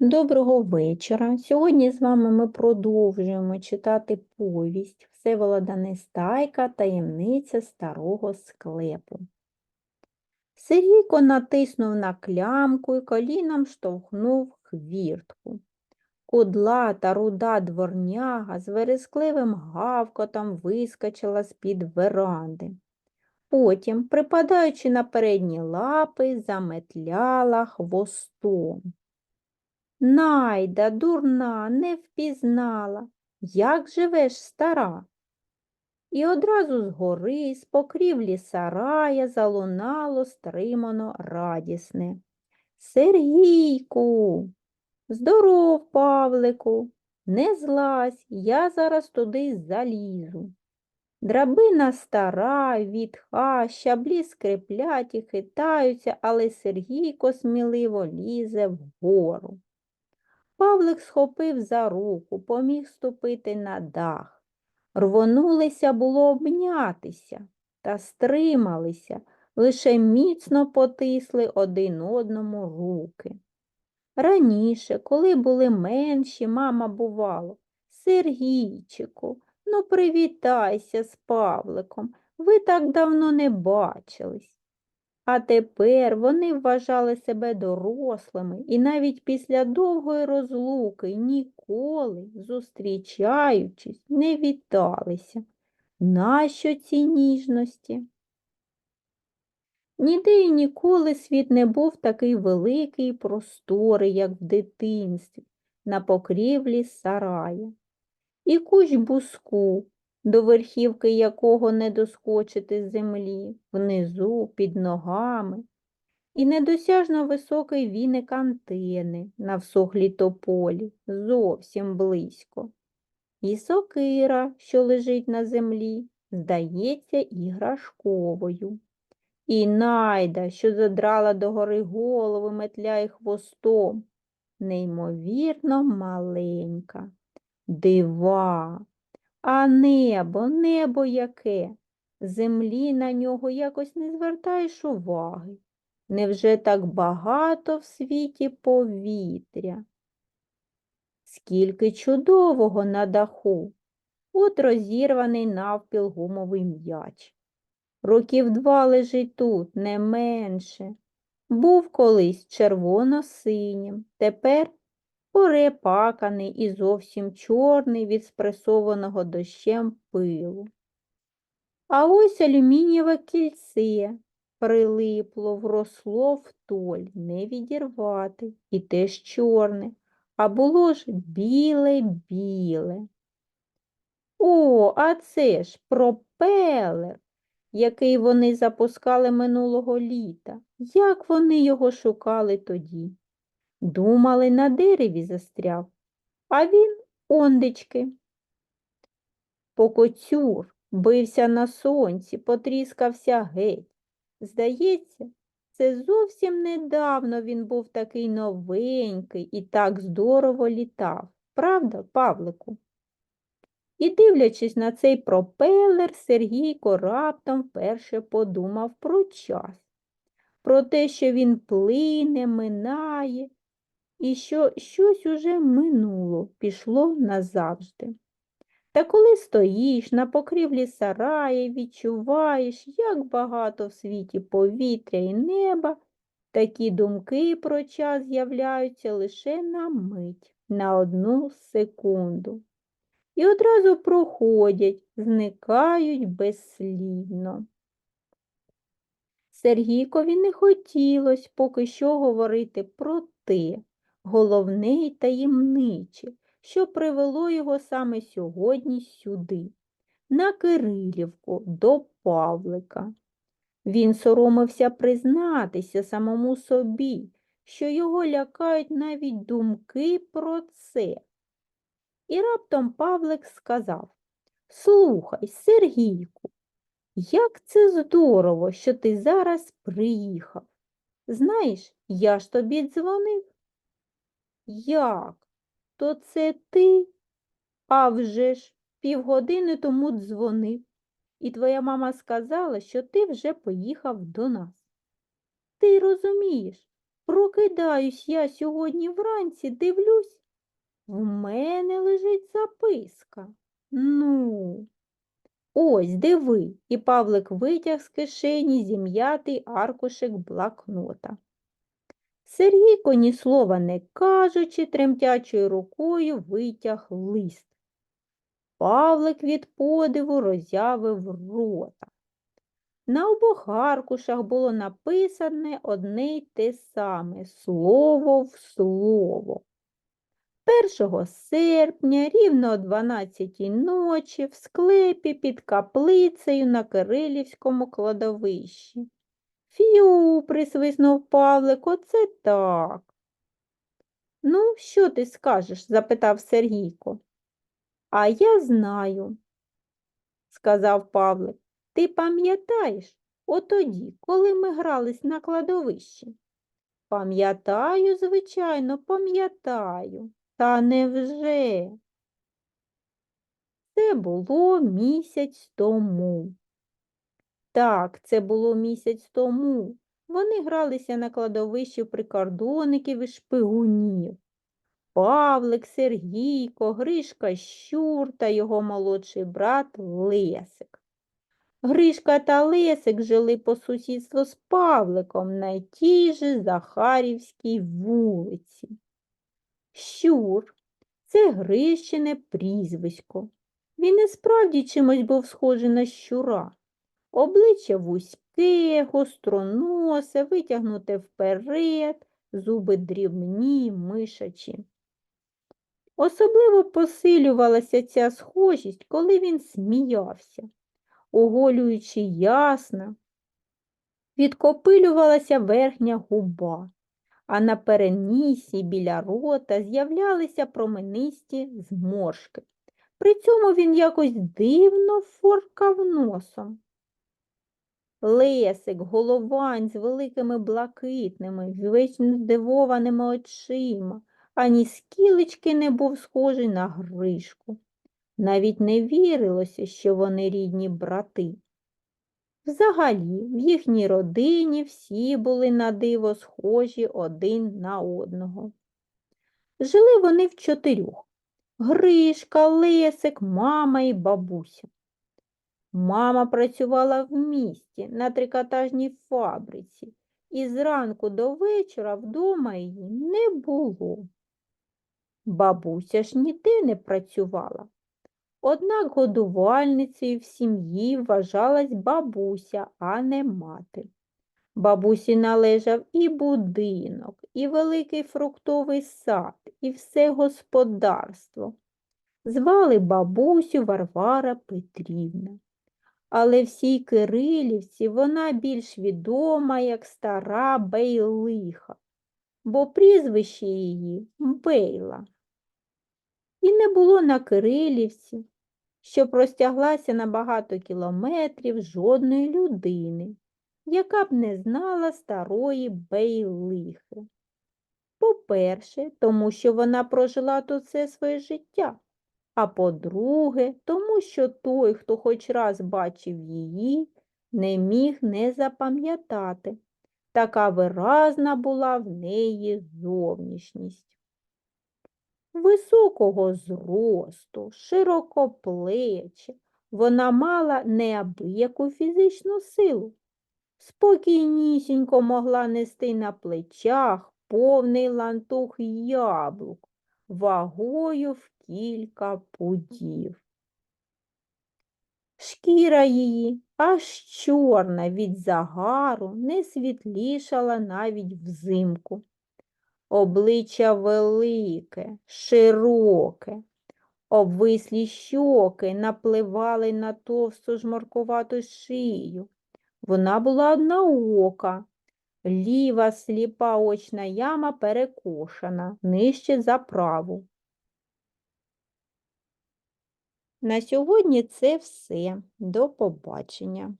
Доброго вечора. Сьогодні з вами ми продовжуємо читати повість Всеволода Нестайка Таємниця старого склепу. Сергійко натиснув на клямку і коліном штовхнув хвіртку. Кудлата руда дворняга з верескливим гавкотом вискочила з-під веранди. Потім, припадаючи на передні лапи, заметляла хвостом. Найда, дурна, не впізнала, як живеш, стара? І одразу згори, з покрівлі сарая, залунало стримано радісне. Сергійку, здоров, Павлику, не злазь, я зараз туди залізу. Драбина стара, відха, щаблі скриплять і хитаються, але Сергійко сміливо лізе вгору. Павлик схопив за руку, поміг ступити на дах. Рвонулися було обнятися та стрималися, лише міцно потисли один одному руки. Раніше, коли були менші, мама бувало, Сергійчику, ну привітайся з Павликом, ви так давно не бачились. А тепер вони вважали себе дорослими і навіть після довгої розлуки ніколи, зустрічаючись, не віталися. Нащо ці ніжності? Ніде і ніколи світ не був такий великий і просторий, як в дитинстві, на покрівлі сарая. І кущ буску, до верхівки якого не доскочити з землі, внизу, під ногами, і недосяжно високий віник антени на всохлій тополі, зовсім близько. І сокира, що лежить на землі, здається іграшковою. І найда, що задрала догори голову, метляє хвостом, неймовірно маленька. Дива, а небо, небо яке, землі на нього якось не звертаєш уваги. Невже так багато в світі повітря? Скільки чудового на даху, от розірваний навпіл гумовий м'яч. Років два лежить тут, не менше. Був колись червоно-синім, тепер порепаканий і зовсім чорний від спресованого дощем пилу. А ось алюмінієве кільце прилипло, вросло втоль, не відірвати, і теж чорне, а було ж біле-біле. О, а це ж пропелер, який вони запускали минулого літа. Як вони його шукали тоді? Думали, на дереві застряв, а він ондечки. Покоцюр бився на сонці, потріскався геть. Здається, це зовсім недавно він був такий новенький і так здорово літав. Правда, Павлику? І, дивлячись на цей пропелер, Сергійко раптом вперше подумав про час, про те, що він плине, минає, і що щось уже минуло, пішло назавжди. Та коли стоїш на покрівлі сараї, відчуваєш, як багато в світі повітря і неба, такі думки про час з'являються лише на мить, на одну секунду. І одразу проходять, зникають безслідно. Сергійкові не хотілося поки що говорити про те, головне й таємниче, що привело його саме сьогодні сюди, на Кирилівку, до Павлика. Він соромився признатися самому собі, що його лякають навіть думки про це. І раптом Павлик сказав Слухай, Сергійку, як це здорово, що ти зараз приїхав. Знаєш, я ж тобі дзвонив. Як? То це ти? А вже ж півгодини тому дзвонив, і твоя мама сказала, що ти вже поїхав до нас. Ти розумієш, Прокидаюсь я сьогодні вранці, дивлюсь, в мене лежить записка. Ну, ось диви. І Павлик витяг з кишені зім'ятий аркушик блокнота. Сергійко, ні слова не кажучи, тремтячою рукою витяг лист. Павлик від подиву роззявив рота. На обох аркушах було написане одне й те саме слово в слово. 1 серпня, рівно о 12 ночі, в склепі під каплицею на Кирилівському кладовищі. Фью, присвиснув Павлик, оце так. Ну, що ти скажеш? запитав Сергійко. А я знаю, сказав Павлик. Ти пам'ятаєш, отоді, коли ми грались на кладовищі? Пам'ятаю, звичайно, пам'ятаю. Та невже? Це було місяць тому. Так, це було місяць тому. Вони гралися на кладовищі прикордонників і шпигунів. Павлик, Сергійко, Гришка Щур та його молодший брат Лесик. Гришка та Лесик жили по сусідству з Павликом на тій же Захарівській вулиці. Щур це Грищине прізвисько. Він і справді чимось був схожий на щура. Обличчя вузьке, гостроносе, витягнуте вперед, зуби дрібні, мишачі. Особливо посилювалася ця схожість, коли він сміявся, оголюючи ясно, відкопилювалася верхня губа, а на перенісі біля рота з'являлися променисті зморшки. При цьому він якось дивно форкав носом. Лесик, головань з великими блакитними, вечно здивованими очима, ані скілечки не був схожий на Гришку. Навіть не вірилося, що вони рідні брати. Взагалі, в їхній родині всі були на диво схожі один на одного. Жили вони в чотирьох Гришка, Лесик, мама і бабуся. Мама працювала в місті на трикотажній фабриці, і зранку до вечора вдома її не було. Бабуся ж ніде не працювала. Однак годувальницею в сім'ї вважалась бабуся, а не мати. Бабусі належав і будинок, і великий фруктовий сад, і все господарство. Звали бабусю Варвара Петрівна. Але всій Кирилівці вона більш відома як стара Бейлиха, бо прізвище її Бейла. І не було на Кирилівці, що простяглася на багато кілометрів жодної людини, яка б не знала старої Бейлихи. По-перше, тому що вона прожила тут все своє життя, а по-друге, тому що той, хто хоч раз бачив її, не міг не запам'ятати. Така виразна була в неї зовнішність високого зросту, широкоплече, вона мала неабияку фізичну силу. Спокійнісінько могла нести на плечах повний лантух яблук, вагою в кілька пудів. Шкіра її, аж чорна від загару, не світлішала навіть взимку обличчя велике, широке, обвислі щоки напливали на товсту жмаркувату шию. Вона була однаока, ліва сліпа очна яма перекошена, нижче за праву. На сьогодні це все. До побачення.